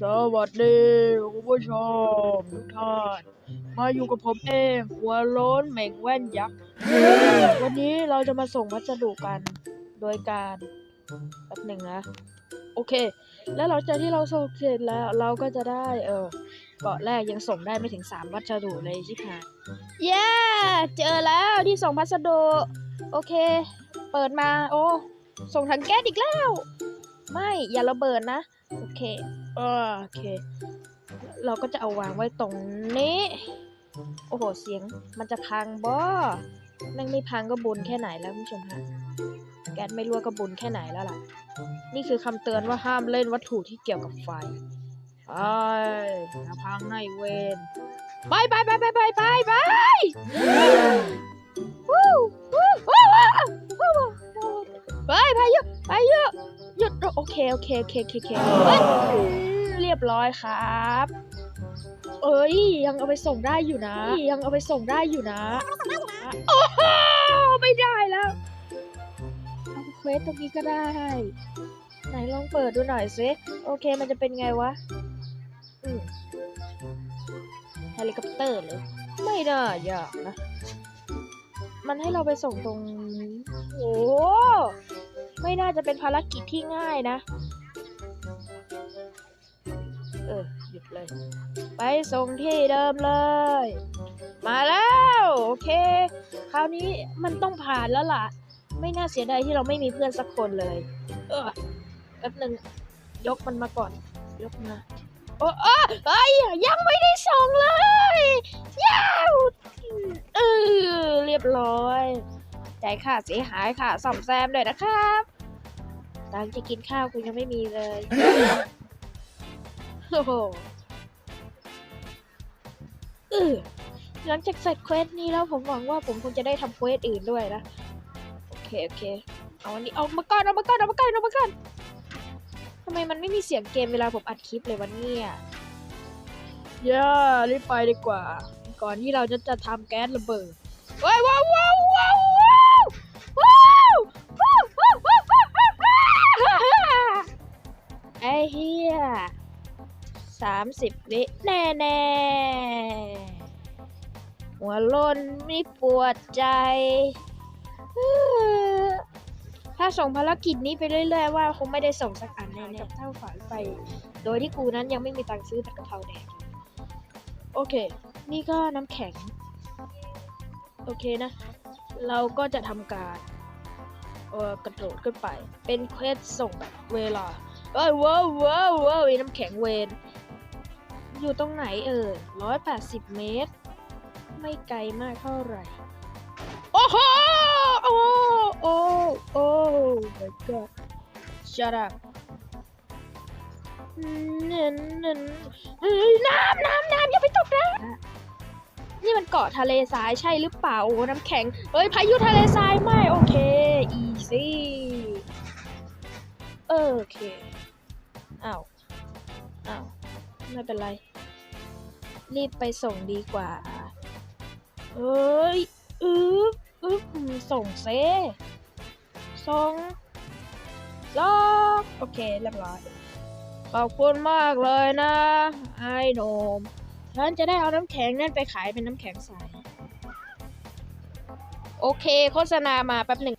สวัสดีคุณผู้ชมทุกท่าน มาอยู่กับผมเองหัวโล้นเหม่งแว่นยักษ์ วันนี้เราจะมาส่งพัสดุกัน โดยการแป๊บหนึ่งนะ โอเค แล้วหลังจากที่เราส่งเสร็จแล้วเราก็จะได้เออเกาะแรกยังส่งได้ไม่ถึงสามวัสดุเลยชิบหาเย้ เจอแล้วที่ส่งพัสดุ โอเค เปิดมา โอ้ ส่งถังแก๊สอีกแล้ว ไม่ อย่าระเบิดนะ โอเค โอเค เราก็จะเอาวางไว้ตรงนี้ โอ้โห เสียงมันจะพังบ่แม่งไม่พังก็บุญแค่ไหนแล้วผู้ชมฮะ แก๊สไม่รั่วก็บุญแค่ไหนแล้วล่ะ นี่คือคำเตือนว่าห้ามเล่นวัตถุที่เกี่ยวกับไฟไอ้พังในเวนไปไปไปไปไปไปไปวู้วู้วู้วู้วู้ไปพายุพายุ หยุดโอเคโอเคโอเคโอเคโอเคเฮ้ยเรียบร้อยครับ เอ้ยยังเอาไปส่งได้อยู่นะ ยังเอาไปส่งได้อยู่นะโอ้โหไม่ได้แล้วเอาเควสตรงนี้ก็ได้ ไหนลองเปิดดูหน่อยสิโอเคมันจะเป็นไงวะอืมเฮลิคอปเตอร์เลยไม่น่ายากนะ มันให้เราไปส่งตรงนี้โอ้ ไม่น่าจะเป็นภารกิจที่ง่ายนะ เออ หยุดเลย ไปส่งที่เดิมเลย มาแล้ว โอเค คราวนี้มันต้องผ่านแล้วล่ะ ไม่น่าเสียดายที่เราไม่มีเพื่อนสักคนเลย เออแป๊บหนึ่งยกมันมาก่อน ยกมาโอ้เอ้ยยังไม่ได้ส่งเลยย้าวเออเรียบร้อยจ่ายค่าเสียหายค่ะ ซ่อมแซมเลยนะครับ ตังค์จะกินข้าวคุณยังไม่มีเลย โอ้โหเออหลังจากเสร็จเควสนี้แล้วผมหวังว่าผมคงจะได้ทำเควสอื่นด้วยนะ โอเค โอเค เอาอันนี้เอามาก่อนเอามาก่อนเอามาก่อนเอามาก่อนทำไมมันไม่มีเสียงเกมเวลาผมอัดคลิปเลยวันนี้อะย่ารีบไปดีกว่า ก่อนที่เราจะจะทำแก๊สระเบิด ว้าวว้าวว้าวว้าวว้ 30 วิแน่แน่หัวล้นไม่ปวดใจ ถ้าส่งภารกิจนี้ไปเรื่อยๆว่าคงไม่ได้ส่งสักอันแน่ๆกัเท่าฝันไป โดยที่กูนั้นยังไม่มีตังค์ซื้อตะกะเพราแดงโอเค นี่ก็น้ำแข็ง โอเคนะ เราก็จะทำการกระโดดขึ้นไป เป็นเควสส่งแบบเวลา เอ้ยว้าวว้าวว้าวน้ำแข็งเวน อยู่ตรงไหนเอ่ยร้อยแปดสิบเมตร ไม่ไกลมากเท่าไหร่ โอ้โห โอ้ โอ้ โอ้ my god shut up เน้นเน้นเฮ้ยน้ำน้ำน้ำอย่าไปตกนะนี่มันเกาะทะเลทรายใช่หรือเปล่า โอ้ น้ำแข็งเฮ้ย พายุทะเลทรายไม่ โอเค easy เออโอเค อ้าว อ้าว ไม่เป็นไร รีบไปส่งดีกว่าเฮ้ยอึ๊บอึ๊บส่งเซส่งล็อกโอเค เรียบร้อย ขอบคุณมากเลยนะ ไอ้หนมฉันจะได้เอาน้ำแข็งนั่นไปขายเป็นน้ำแข็งใส โอเค โฆษณามาแป๊บหนึ่ง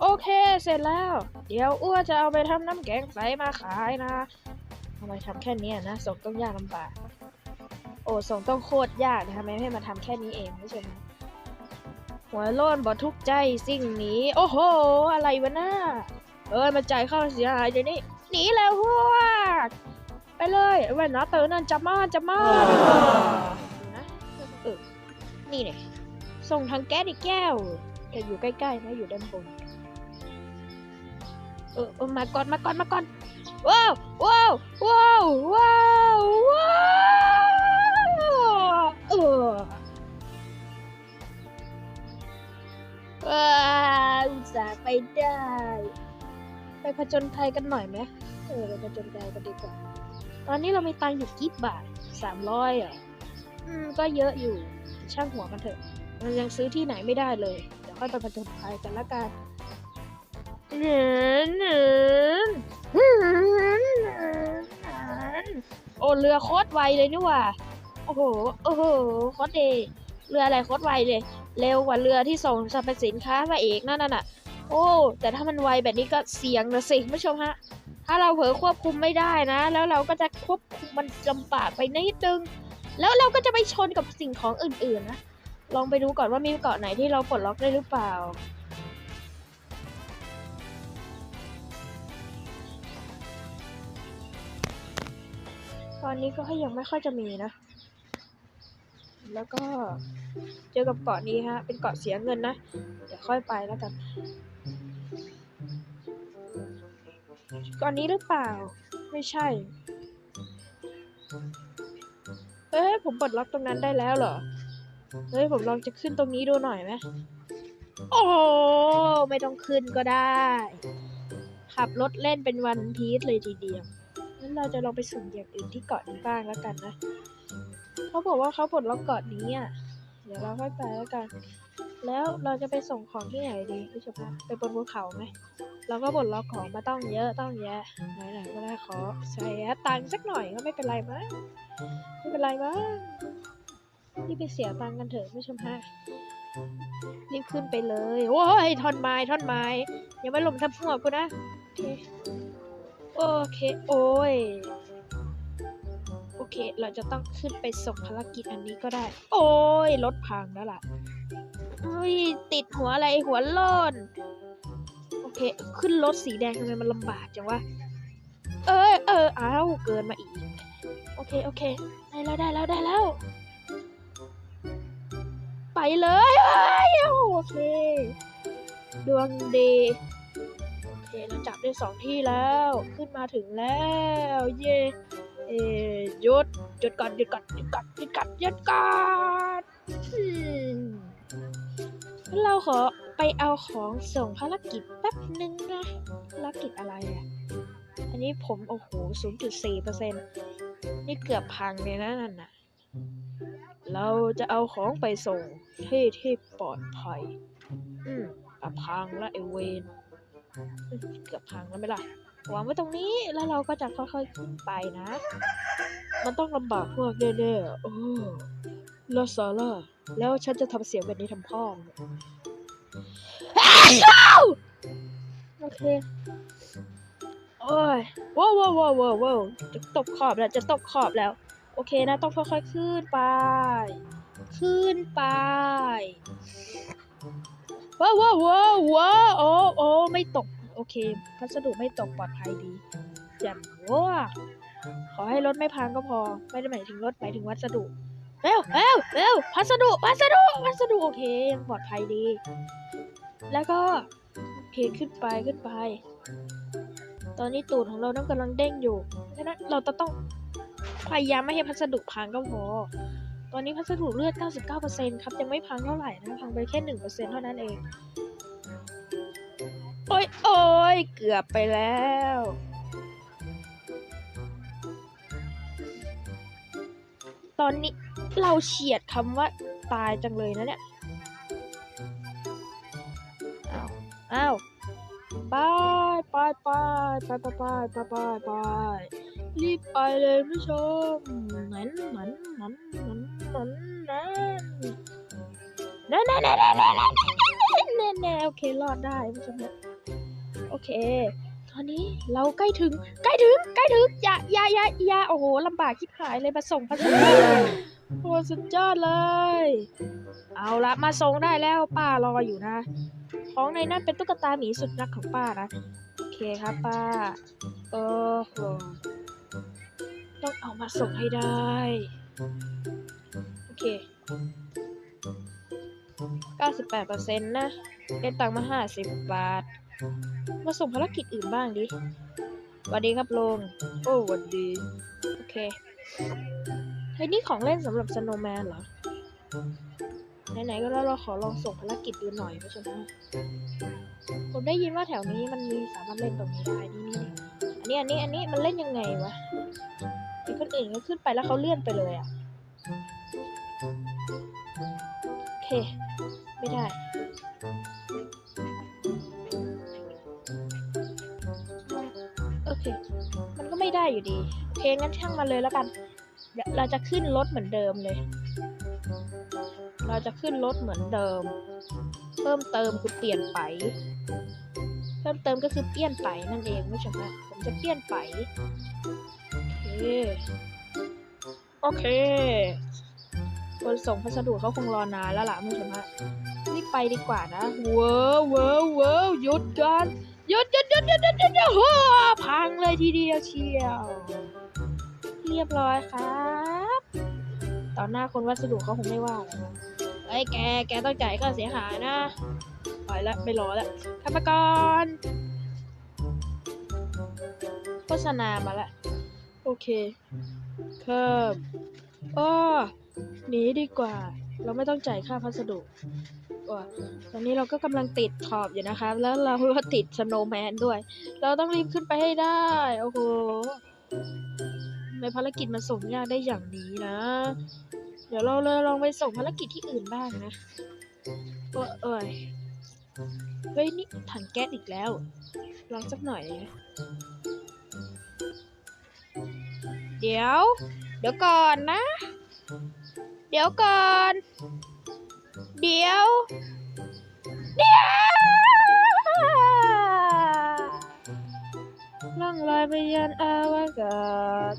โอเค เสร็จแล้ว เดี๋ยวอ้วจะเอาไปทำน้ำแข็งใสมาขายนะทำไมทำแค่นี้นะ ส่งต้องยากลำบาก อ้ส่งต้องโคตรยากนะทำไมไม่มาทำแค่นี้เองไม่ใช่ไหมหัวโล้นบ่ทุกใจสิ่งนี้ โอ้โห อะไรวะน่าเอ้ยมาจ่ายค่าเสียหายเดี๋ยวนี้หนีแล้วพวกไปเลยไอ้แว่นนาเตอนั่นจับมาจับมานะเออนี่เนี่ยส่งทางแก๊สอีกแก้วแกอยู่ใกล้ๆนะอยู่ด้านบนเออเออมาก่อนมาก่อนมาก่อนว้าวว้าวว้าวว้าว ว้าอุตส่าห์ไปได้ ไปผจญภัยกันหน่อยไหมเออไปผจญภัยกันดีกว่า ตอนนี้เรามีตังค์อยู่กี่บาทสามร้อยอะอืมก็เยอะอยู่ ช่างหัวกันเถอะ มันยังซื้อที่ไหนไม่ได้เลย เดี๋ยวค่อยไปผจญภัยกันละกันเหนือนเหนือนเหนือนเหนือโอ้เรือโคตรไวเลยนี่ว่า โอ้โห โอ้โห โคตรดีเรืออะไรโคตรไวเลย เร็วกว่าเรือที่ส่งสรรพสินค้ามาเอกนั่นน่ะ โอ้ แต่ถ้ามันไวแบบนี้ก็เสี่ยงนะสิคุณผู้ชมฮะ ถ้าเราเผลอควบคุมไม่ได้นะ แล้วเราก็จะควบคุมมันลำบากไปนิดนึง แล้วเราก็จะไปชนกับสิ่งของอื่นๆนะ ลองไปดูก่อนว่ามีเกาะไหนที่เราปลดล็อกได้หรือเปล่าตอนนี้ก็ยังไม่ค่อยจะมีนะ แล้วก็เจอกับเกาะนี้ฮะ เป็นเกาะเสียเงินนะ เดี๋ยวค่อยไปแล้วกันเกาะนี้หรือเปล่า ไม่ใช่ เอ้ยผมปลดล็อกตรงนั้นได้แล้วเหรอ เฮ้ย ผมลองจะขึ้นตรงนี้ดูหน่อยไหมโอ้ไม่ต้องขึ้นก็ได้ ขับรถเล่นเป็นวันพีซเลยทีเดียวงั้นเราจะลองไปสุ่มอย่างอื่นที่เกาะนี้บ้างแล้วกันนะ เขาบอกว่าเขาปลดล็อกเกาะนี้อะ เดี๋ยวเราค่อยไปแล้วกัน แล้วเราจะไปส่งของที่ไหนดีพี่ชมนะไปบนภูเขาไหม เราก็ปลดล็อกของมาต้องเยอะต้องแยะไหนๆก็ได้ขอใช้ตังค์สักหน่อยก็ไม่เป็นไรมั้งไม่เป็นไรมั้งรีบไปเสียตังค์กันเถอะผู้ชมฮะรีบขึ้นไปเลย โอ้ยท่อนไม้ท่อนไม้อย่ามาหล่มทับหัวกูนะ โอเค โอ้ย เค เราจะต้องขึ้นไปส่งภารกิจอันนี้ก็ได้ โอ้ยรถพังแล้วล่ะอุ้ยติดหัวอะไรหัวล่นโอเค ขึ้นรถสีแดงทำไมมันลำบากจังวะ เออเอออ้าวเกินมาอีก โอเค โอเค ได้แล้วได้แล้วได้แล้ว ไปเลยเอ้ยโอเค ดวงดีโอเคเราจับได้สองที่แล้ว ขึ้นมาถึงแล้ว เย่ เอหยุดหยุดก่อนหยุดก่อนหยุดก่อนหยุดก่อนหยุดก่อนเราขอไปเอาของส่งภารกิจแป๊บนึงนะภารกิจอะไรอะ อันนี้ผมโอ้โห0.4เปอร์เซ็นนี่เกือบพังเลยนะนั่นน่ะ เราจะเอาของไปส่งที่ที่ปลอดภัย อืมอะพังละไอเวนอืมเกือบพังแล้วไหมล่ะ วางไว้ตรงนี้แล้วเราก็จะค่อยๆขึ้นไปนะ มันต้องลำบากพวกแน่ๆโอ้ลาซาร่าแล้วฉันจะทำเสียงแบบนี้ทำพ่องโอเคโอ้ยว้าวว้าวว้าวว้าวจะตกขอบแล้วจะตกขอบแล้ว โอเคนะ ต้องค่อยๆขึ้นไป ขึ้นไปว้าวว้าวว้าวโอ้โอ้ไม่ตก เค พัสดุไม่ตกปลอดภัยดีแจ่มว้าขอให้รถไม่พังก็พอ ไม่ได้หมายถึงรถหมายถึงวัสดุเร็วเร็วเร็วพัสดุพัสดุพัสดุโอเคยังปลอดภัยดี แล้วก็โอเคขึ้นไปขึ้นไป ตอนนี้ตูดของเราต้องกำลังเด้งอยู่ดังนั้นเราจะต้องพยายามไม่ให้พัสดุพังก็พอ ตอนนี้พัสดุเลือด 99%ครับยังไม่พังเท่าไหร่นะพังไปแค่ 1%เท่านั้นเอง โอ้ยโอ้ยเกือบไปแล้ว ตอนนี้เราเฉียดคำว่าตายจังเลยนะเนี่ย อ้าว อ้าวไปไปไปไปไปไปไปไปไปรีบไปเลยผู้ชมนั้นนั้นนั้นนั้นนั้นนั้นนั่นนั่นนั่นนั่นนั่นนั่นนั่นโอเครอดได้ผู้ชมเนี่ย โอเค ตอนนี้เราใกล้ถึง ใกล้ถึง ใกล้ถึง อย่าอย่าอย่าอย่าโอ้โหลำบากคิดหายเลยมาส่งพัสดุโอ้สุดยอดเลย เอาละมาส่งได้แล้วป้ารออยู่นะ ของในนั้นเป็นตุ๊กตาหมีสุดรักของป้านะ โอเคครับป้าเออโหต้องเอามาส่งให้ได้ โอเค 98%นะได้ตังค์มา 50 บาท มาส่งภารกิจอื่นบ้างดิสวัสดีครับลุงโอ้สวัสดี โอเคเฮ้ยนี่ของเล่นสำหรับสโนว์แมนเหรอ ไหนๆก็แล้วเราขอลองส่งภารกิจดูหน่อยผู้ชมนะผมได้ยินว่าแถวนี้มันมีสามารถเล่นตรงนี้ได้นี่นี่อันนี้อันนี้อันนี้มันเล่นยังไงวะไอ้คนอื่นก็ขึ้นไปแล้วเขาเลื่อนไปเลยอะโอเค ไม่ได้ ได้อยู่ดีโอเคเคงั้นช่างมาเลยแล้วกัน เดี๋ยวเราจะขึ้นรถเหมือนเดิมเลย เราจะขึ้นรถเหมือนเดิม เพิ่มเติมคือเปลี่ยนไป เพิ่มเติมก็คือเปลี่ยนไปนั่นเองผู้ชมฮะผมจะเปลี่ยนไป โอเค โอเค คนส่งพัสดุเขาคงรอนานแล้วล่ะผู้ชมฮะรีบไปดีกว่านะ เว้าวเว้าวเว้าวหยุดกัน หยุดหยุดหยุดหยุดหยุดหยุดหยุดหัวพังเลยทีเดียวเชียว เรียบร้อยครับ ต่อหน้าคนวัสดุเขาคงไม่ว่าหรอกนะเอ้ยแก แกต้องจ่ายค่าเสียหายนะไปแล้วไม่รอแล้วขับไปก่อนโฆษณามาแล้วโอเคครับอ้อหนีดีกว่า เราไม่ต้องจ่ายค่าพัสดุ ว่า ตอนนี้เราก็กำลังติดขอบอยู่นะครับแล้วเราก็ติดสโนว์แมนด้วย เราต้องรีบขึ้นไปให้ได้ โอ้โหในภารกิจมันส่งยากได้อย่างนี้นะ เดี๋ยวเราเลยลองไปส่งภารกิจที่อื่นบ้างนะโอ้เอ้ยเฮ้ยนี่ถังแก๊สอีกแล้ว ลองสักหน่อยนะเดี๋ยว เดี๋ยวก่อนนะ เดี๋ยวก่อน เดี๋ยว เดี๋ยวล่องลอยไปยันอวกาศ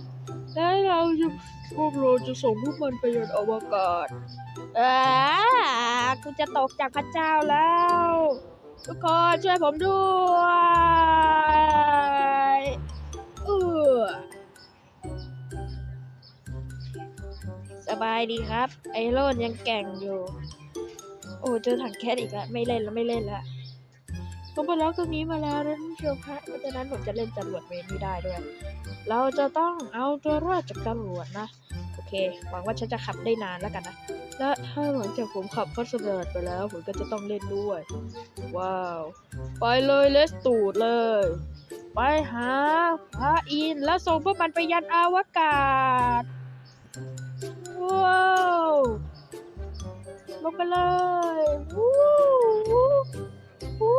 แล้วเราจะพวกเราจะส่งพวกมันไปยันอวกาศอ่ากูจะตกจากพระเจ้าแล้ว ทุกคนช่วยผมด้วยเออสบายดีครับ ไอโรนยังแกร่งอยู่ โอ้เจอถังแก๊สอีกแล้วไม่เล่นแล้วไม่เล่นแล้วผมไปแล้วเครื่องนี้มาแล้วนะท่านผู้ชมฮะเพราะฉะนั้นผมจะเล่นจรวดเวรนี้ได้ด้วย เราจะต้องเอาตัวรอดจากจรวดนะ โอเค หวังว่าฉันจะขับได้นานแล้วกันนะ และถ้าหลังจากผมขับพัสดุไปแล้ว ผมก็จะต้องเล่นด้วย ว้าว ไปเลยเลสตูดเลย ไปหาพระอินทร์แล้วส่งพวกมันไปยันอวกาศ ว้าว ลงไปเลยวู้วู้วู้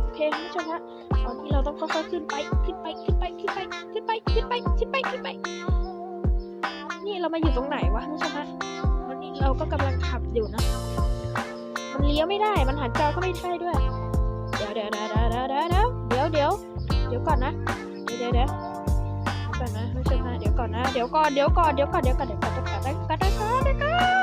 โอเคคุณผู้ชมฮะตอนนี้เราต้องค่อยๆขึ้นไป ขึ้นไป ขึ้นไป ขึ้นไป ขึ้นไป ขึ้นไป ขึ้นไป ขึ้นไป นี่เรามาอยู่ตรงไหนวะคุณผู้ชมฮะวันนี้เราก็กำลังขับอยู่นะ มันเลี้ยวไม่ได้ มันหันจอก็ไม่ได้ด้วย เดี๋ยวเดี๋ยวเดี๋ยวเดี๋ยวเดี๋ยวเดี๋ยวเดี๋ยวก่อนนะ เดี๋ยวเดี๋ยว ก่อนนะไม่ใช่นะเดี๋ยวก่อนนะ เดี๋ยวก่อน เดี๋ยวก่อน เดี๋ยวก่อน เดี๋ยวก่อนเดี๋ยวก่อนเดี๋ยวก่อนเดี๋ยวก่อนเดี๋ยวก่อน